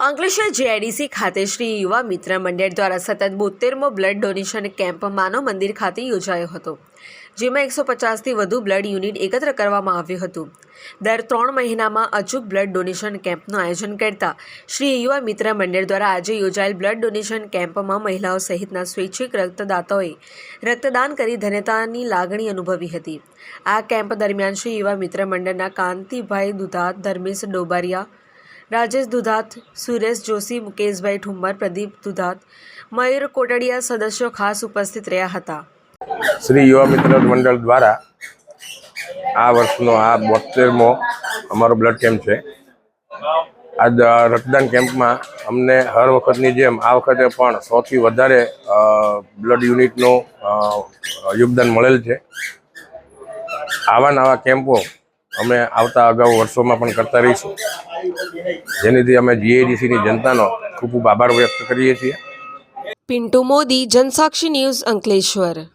Ankleshwar JIDC ખાતે શ્રી યુવા મિત્ર મંડળ દ્વારા સતત બોતેરમો blood donation camp Manav Mandir ખાતે યોજાયો હતો, જેમાં એકસો પચાસથી વધુ બ્લડ યુનિટ એકત્ર કરવામાં આવ્યું હતું. દર ત્રણ મહિનામાં અચૂક બ્લડ ડોનેશન કેમ્પનું આયોજન કરતા શ્રી યુવા મિત્ર મંડળ દ્વારા આજે યોજાયેલ બ્લડ ડોનેશન કેમ્પમાં મહિલાઓ સહિતના સ્વૈચ્છિક રક્તદાતાઓએ રક્તદાન કરી ધન્યતાની લાગણી અનુભવી હતી. આ કેમ્પ દરમિયાન શ્રી યુવા મિત્ર મંડળના કાંતિભાઈ દુધા ધર્મેશ ડોબારિયા રાજેશ દુધાત, સુરેશ જોશી, મુકેશભાઈ ઠુંબર, પ્રદીપ દુધાત, મયુર કોટડિયા સદસ્યો ખાસ ઉપસ્થિત રહ્યા હતા. શ્રી યુવા મિત્ર મંડળ દ્વારા આ વર્ષનો આ બોતેરમો અમારો બ્લડ કેમ્પ છે. આ રક્તદાન કેમ્પમાં અમને હર વખતની જેમ આ વખતે પણ સૌથી વધારે બ્લડ યુનિટનું યોગદાન મળેલ છે. આવા નવા કેમ્પો અમે આવતા અગાઉ વર્ષોમાં પણ કરતા રહીશું. જેનીથી અમે જીએડીસીની જનતાનો ખૂબ ખૂબ આભાર વ્યક્ત કરીએ છીએ. પિન્ટુ મોદી, જનસાક્ષી ન્યૂઝ અંકલેશ્વર.